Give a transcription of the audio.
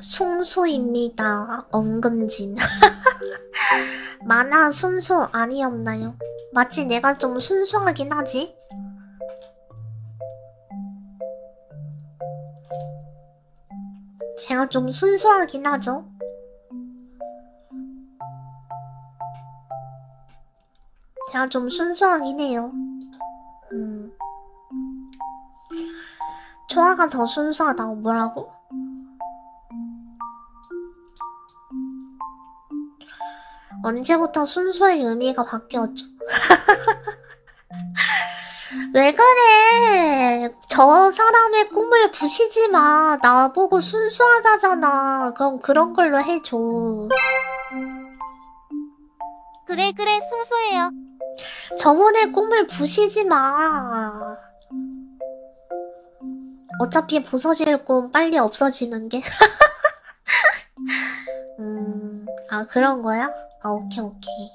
순수입니다. 엄근진. 만화 순수 아니었나요? 마치 내가 좀 순수하긴 하지? 제가 좀 순수하긴 하죠? 제가 좀 순수하긴 해요. 음. 조아가 더 순수하다고 뭐라고? 언제부터 순수의 의미가 바뀌었죠? 왜 그래? 저 사람의 꿈을 부시지 마. 나보고 순수하다잖아. 그럼 그런 걸로 해줘. 그래 그래 순수해요. 저번에 꿈을 부시지 마. 어차피 부서질 꿈 빨리 없어지는 게. 음, 아, 그런 거야? 아, 오케이, 오케이.